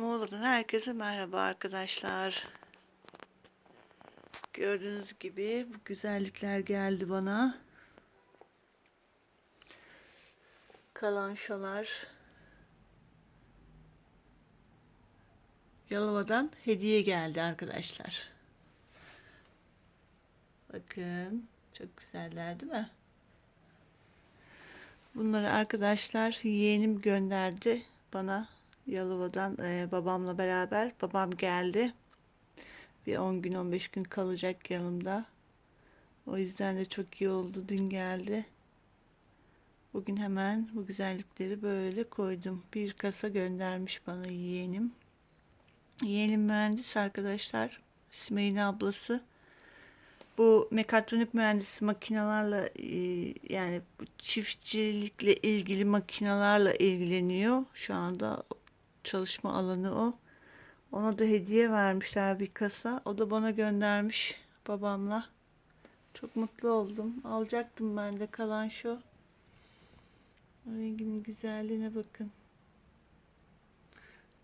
Muğla'dan herkese merhaba arkadaşlar. Gördüğünüz gibi bu güzellikler geldi bana. Kalanşalar. Yalova'dan hediye geldi arkadaşlar. Bakın çok güzeller değil mi? Bunları arkadaşlar yeğenim gönderdi bana Yalova'dan e, babamla beraber. Babam geldi. Bir 10 gün 15 gün kalacak yanımda. O yüzden de çok iyi oldu. Dün geldi. Bugün hemen bu güzellikleri böyle koydum. Bir kasa göndermiş bana yeğenim. Yeğenim mühendis arkadaşlar. Sümeyye'nin ablası. Bu mekatronik mühendisi makinalarla e, yani bu çiftçilikle ilgili makinalarla ilgileniyor. Şu anda çalışma alanı o. Ona da hediye vermişler bir kasa. O da bana göndermiş babamla. Çok mutlu oldum. Alacaktım ben de kalan şu. Renginin güzelliğine bakın.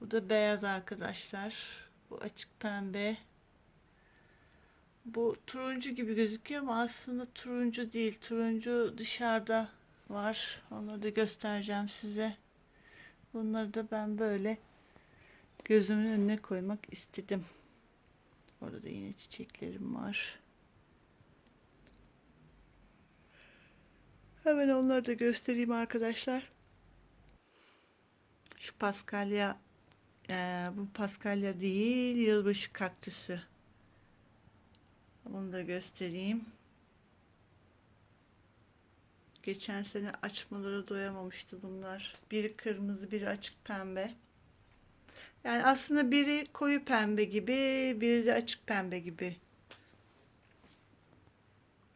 Bu da beyaz arkadaşlar. Bu açık pembe. Bu turuncu gibi gözüküyor ama aslında turuncu değil. Turuncu dışarıda var. Onları da göstereceğim size. Bunları da ben böyle gözümün önüne koymak istedim. Orada da yine çiçeklerim var. Hemen onları da göstereyim arkadaşlar. Şu paskalya eee, bu paskalya değil yılbaşı kaktüsü. Bunu da göstereyim. Geçen sene açmaları doyamamıştı bunlar. Biri kırmızı, biri açık pembe. Yani aslında biri koyu pembe gibi, biri de açık pembe gibi.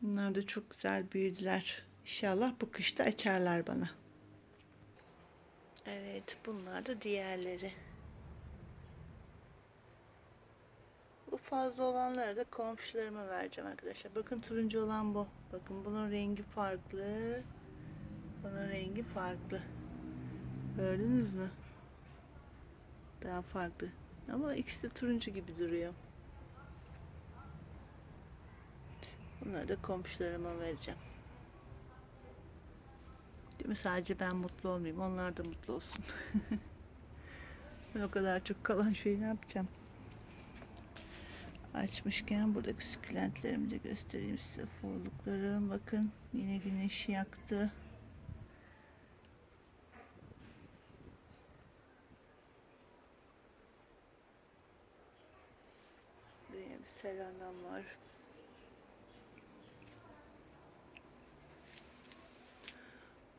Bunlar da çok güzel büyüdüler. İnşallah bu kışta açarlar bana. Evet, bunlar da diğerleri. Fazla olanları da komşularıma vereceğim arkadaşlar. Bakın turuncu olan bu. Bakın bunun rengi farklı. Bunun rengi farklı. Gördünüz mü? Daha farklı. Ama ikisi de turuncu gibi duruyor. Bunları da komşularıma vereceğim. Değil mi? Sadece ben mutlu olmayayım. Onlar da mutlu olsun. ben o kadar çok kalan şeyi ne yapacağım? Açmışken buradaki sükülentlerimi de göstereyim size. Forluklarım. Bakın yine güneş yaktı. Benim selamem var.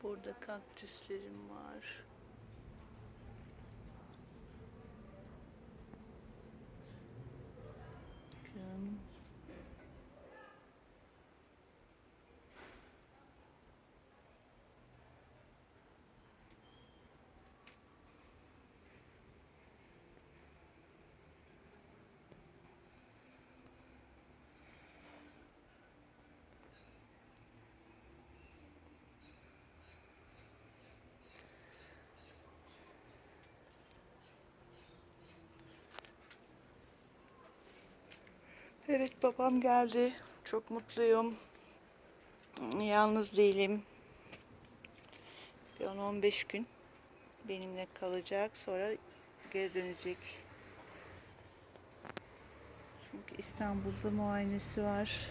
Burada kaktüslerim var. Bakın. Evet babam geldi. Çok mutluyum. Yalnız değilim. Bir 10-15 gün benimle kalacak. Sonra geri dönecek. Çünkü İstanbul'da muayenesi var.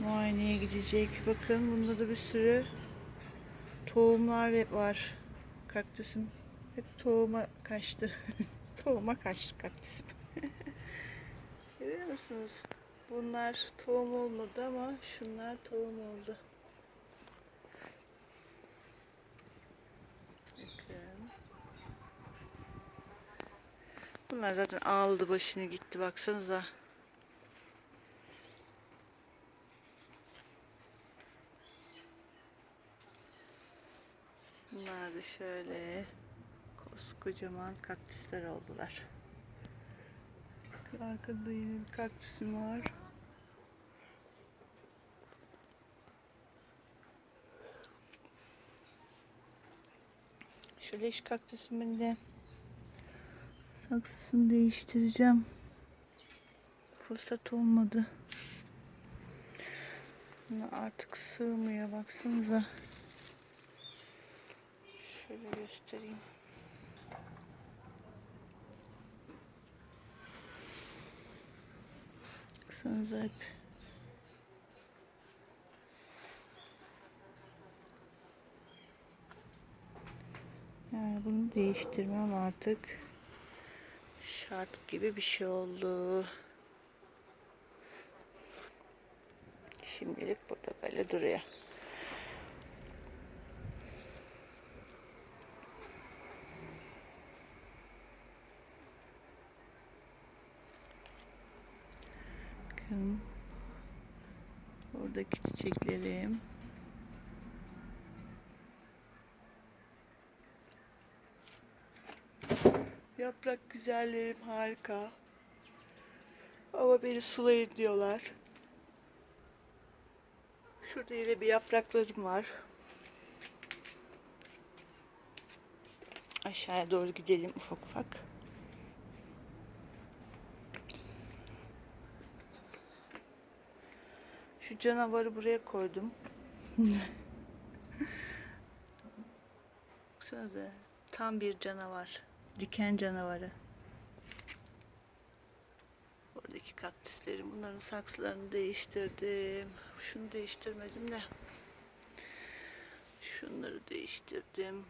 Muayeneye gidecek. Bakın bunda da bir sürü tohumlar var. Kaktüsüm hep tohuma kaçtı. tohuma kaçtı kaktüsüm. Musunuz? Bunlar tohum olmadı ama şunlar tohum oldu. Bakın. Bunlar zaten aldı başını gitti baksanıza. Bunlar da şöyle koskocaman kaktüsler oldular. Arkada yine bir kaktüsüm var. Şu leş kaktüsümün de Saksısını değiştireceğim. Fırsat olmadı. Buna artık sığmıyor baksanıza. Şöyle göstereyim. Baksanıza hep. Yani bunu değiştirmem artık şart gibi bir şey oldu. Şimdilik burada böyle duruyor. Bakın. Oradaki çiçeklerim. Yaprak güzellerim harika. Ama beni sulayın diyorlar. Şurada yine bir yapraklarım var. Aşağıya doğru gidelim ufak ufak. Canavarı buraya koydum. Baksanıza tam bir canavar. Diken canavarı. Oradaki kaktüslerim. Bunların saksılarını değiştirdim. Şunu değiştirmedim de. Şunları değiştirdim.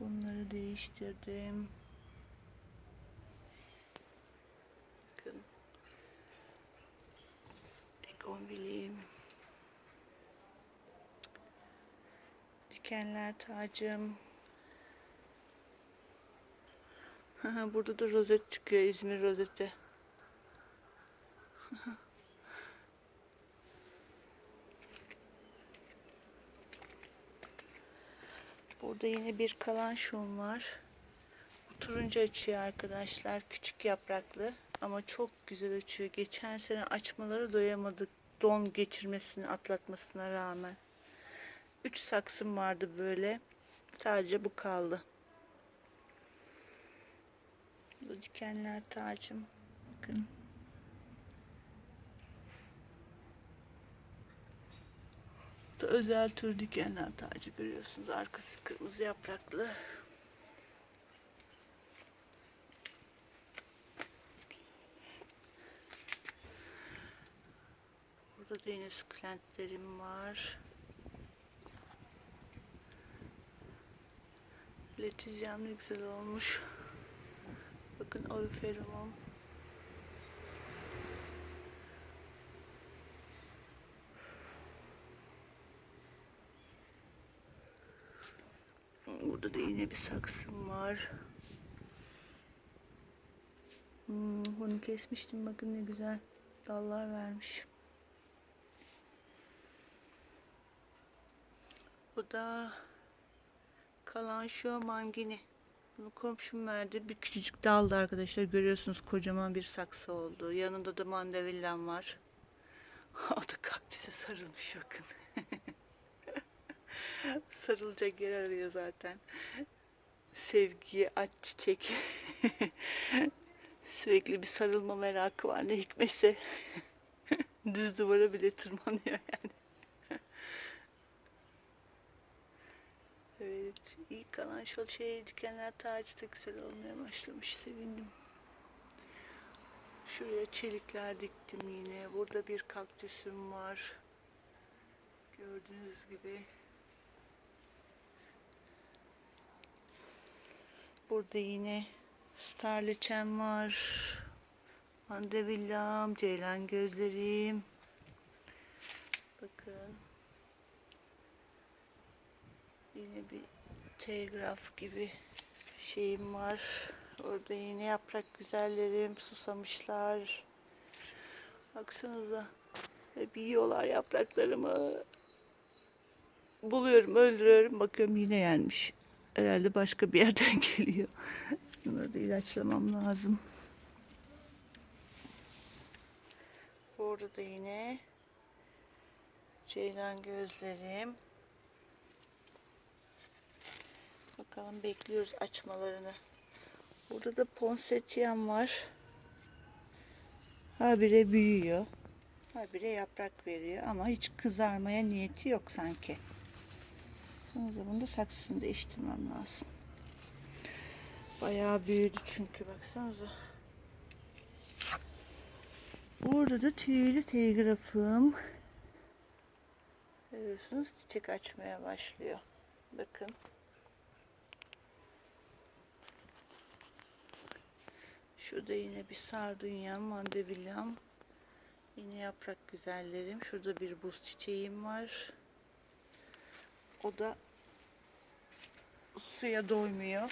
Bunları değiştirdim. Bakın. Ekonbileyim. Dikenler tacım. Burada da rozet çıkıyor. İzmir rozeti. Burada yine bir kalan şum var. Turuncu açıyor arkadaşlar. Küçük yapraklı. Ama çok güzel açıyor. Geçen sene açmaları doyamadık. Don geçirmesini atlatmasına rağmen. Üç saksım vardı böyle. Sadece bu kaldı. Bu dikenler tacım. Bakın. Bu da özel tür dikenler tacı görüyorsunuz. Arkası kırmızı yapraklı. Burada da yine sukulentlerim var. Letizyam ne güzel olmuş. Bakın oviferumum. Burada da yine bir saksım var. Hmm, bunu kesmiştim. Bakın ne güzel dallar vermiş. Bu da kalan şu mangini. Bunu komşum verdi. Bir küçücük daldı arkadaşlar. Görüyorsunuz kocaman bir saksı oldu. Yanında da mandavillam var. o da kaktüse sarılmış bakın. Sarılacak yer arıyor zaten. Sevgiye aç çiçek. Sürekli bir sarılma merakı var. Ne hikmetse düz duvara bile tırmanıyor yani. Evet, ilk kalan şey dikenler tacı da güzel olmaya başlamış. Sevindim. Şuraya çelikler diktim yine. Burada bir kaktüsüm var. Gördüğünüz gibi. Burada yine starliçem var. Mandevillam, ceylan gözlerim. Bakın. Yine bir telgraf gibi şeyim var. Orada yine yaprak güzellerim susamışlar. Baksanıza. Hep yiyorlar yapraklarımı. Buluyorum, öldürüyorum. Bakıyorum yine yenmiş. Herhalde başka bir yerden geliyor. Bunları da ilaçlamam lazım. Burada da yine ceylan gözlerim. Bakalım bekliyoruz açmalarını. Burada da ponsetiyen var. Habire büyüyor. Habire yaprak veriyor ama hiç kızarmaya niyeti yok sanki. Son zamanda saksısını değiştirmem lazım. Bayağı büyüdü çünkü baksanıza. Burada da tüylü telgrafım. Görüyorsunuz çiçek açmaya başlıyor. Bakın. Şurada yine bir sardunyam, mandevilyam. Yine yaprak güzellerim. Şurada bir buz çiçeğim var. O da suya doymuyor.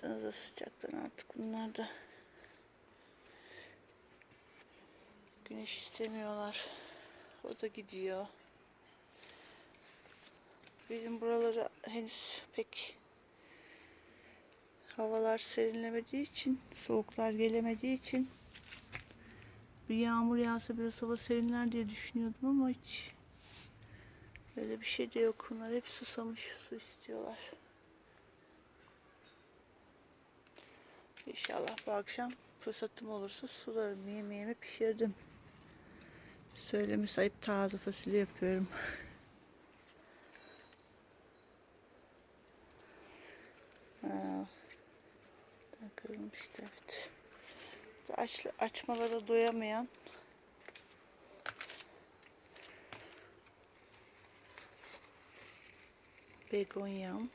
Sana da sıcaktan artık bunlar da güneş istemiyorlar. O da gidiyor. Bizim buraları henüz pek havalar serinlemediği için, soğuklar gelemediği için bir yağmur yağsa biraz hava serinler diye düşünüyordum ama hiç öyle bir şey de yok. Bunlar hep susamış, su istiyorlar. İnşallah bu akşam fırsatım olursa sularım, yemeğimi pişirdim. Söylemesi ayıp taze fasulye yapıyorum. Ha, kırılmıştı evet. Aç, açmalara doyamayan begonyam.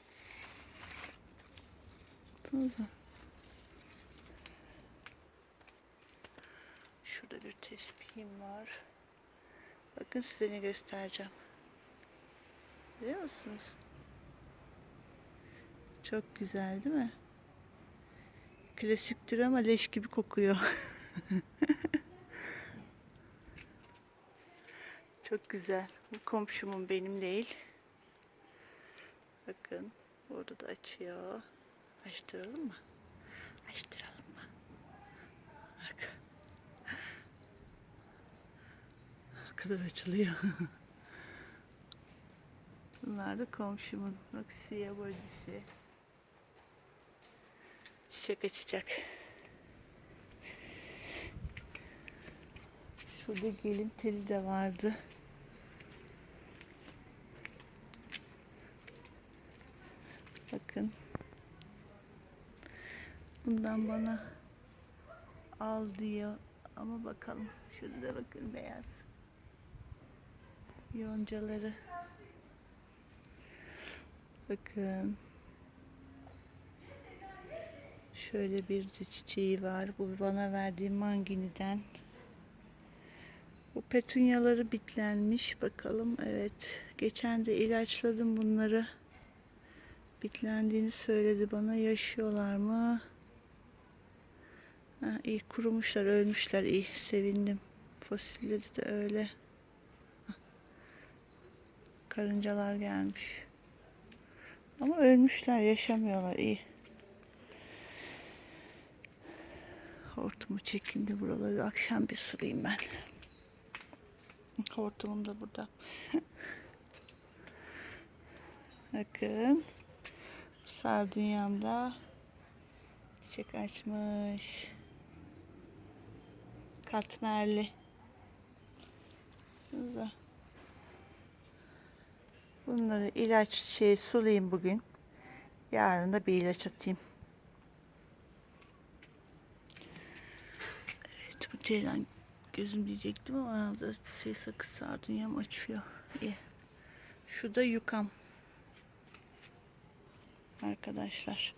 Baksanıza. Şurada bir tespihim var. Bakın size ne göstereceğim. Biliyor musunuz? Çok güzel değil mi? Klasiktir ama leş gibi kokuyor. Çok güzel. Bu komşumun benim değil. Bakın burada da açıyor. Açtıralım mı? Açtıralım mı? Bak. Ne kadar açılıyor. Bunlar da komşumun. Siyah bodisi. Çiçek açacak. Şurada gelin teli de vardı. Bakın. Bundan bana al diyor. Ama bakalım. Şurada da bakın beyaz. Yoncaları. Bakın. Şöyle bir de çiçeği var. Bu bana verdiği manginiden. Bu petunyaları bitlenmiş. Bakalım. Evet. Geçen de ilaçladım bunları. Bitlendiğini söyledi bana. Yaşıyorlar mı? Ha, iyi kurumuşlar, ölmüşler. iyi Sevindim. Fosilleri de öyle. Karıncalar gelmiş. Ama ölmüşler, yaşamıyorlar. iyi. Hortumu çekindi buraları. Akşam bir sulayayım ben. Hortumum da burada. Bakın. Sardunyamda çiçek açmış. Katmerli. Şurada. Bunları ilaç şey sulayayım bugün. Yarın da bir ilaç atayım. Evet bu ceylan gözüm diyecektim ama da şey sakız sardunyam açıyor. İyi. Şu da yukam. Arkadaşlar.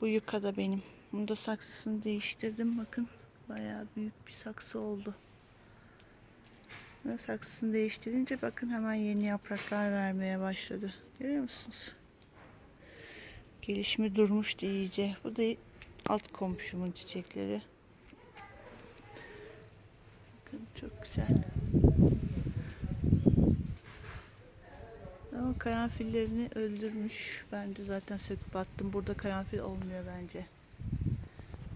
Bu yuka da benim. Bunu da saksısını değiştirdim. Bakın bayağı büyük bir saksı oldu. Ve saksısını değiştirince bakın hemen yeni yapraklar vermeye başladı. Görüyor musunuz? Gelişimi durmuştu iyice. Bu da alt komşumun çiçekleri. Bakın çok güzel. Ama karanfillerini öldürmüş. Ben de zaten söküp attım. Burada karanfil olmuyor bence.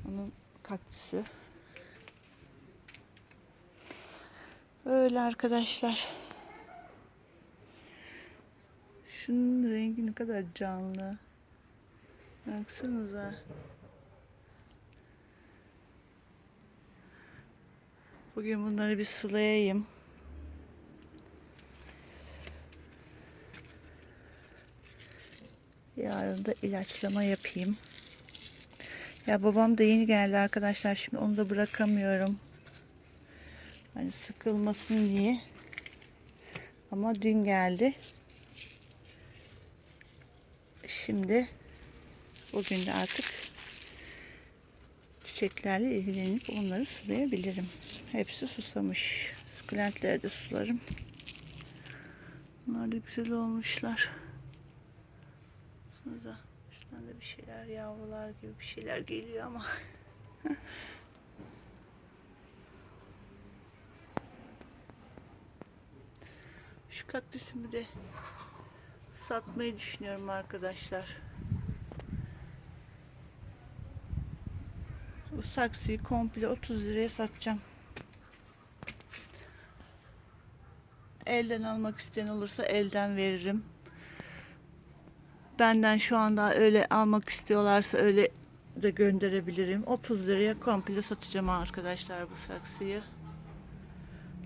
Onun kaktüsü. Öyle arkadaşlar. Şunun rengi ne kadar canlı. Baksanıza. Bugün bunları bir sulayayım. Yarın da ilaçlama yapayım. Ya babam da yeni geldi arkadaşlar. Şimdi onu da bırakamıyorum. Hani sıkılmasın diye. Ama dün geldi. Şimdi bugün de artık çiçeklerle ilgilenip onları sulayabilirim. Hepsi susamış. Sukulentleri de sularım. Bunlar da güzel olmuşlar. Sonra şuradan da bir şeyler yavrular gibi bir şeyler geliyor ama Şu kaktüsümü de satmayı düşünüyorum arkadaşlar. Bu saksıyı komple 30 liraya satacağım. Elden almak isteyen olursa elden veririm. Benden şu anda öyle almak istiyorlarsa öyle de gönderebilirim. 30 liraya komple satacağım arkadaşlar bu saksıyı.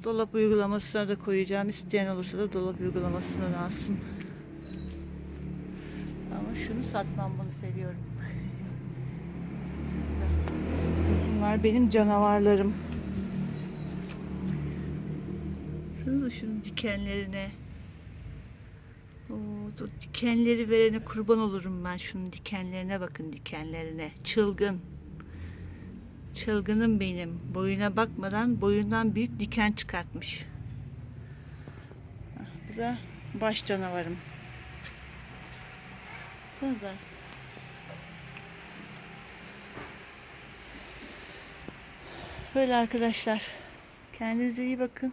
Dolap uygulamasına da koyacağım. İsteyen olursa da dolap uygulamasından alsın. Ama şunu satmam bunu seviyorum. Bunlar benim canavarlarım. Baksanıza şunun dikenlerine. Oo, dikenleri verene kurban olurum ben. Şunun dikenlerine bakın dikenlerine. Çılgın. Çılgınım benim. Boyuna bakmadan boyundan büyük diken çıkartmış. Hah, Bu da baş canavarım. Baksanıza. Böyle arkadaşlar. Kendinize iyi bakın.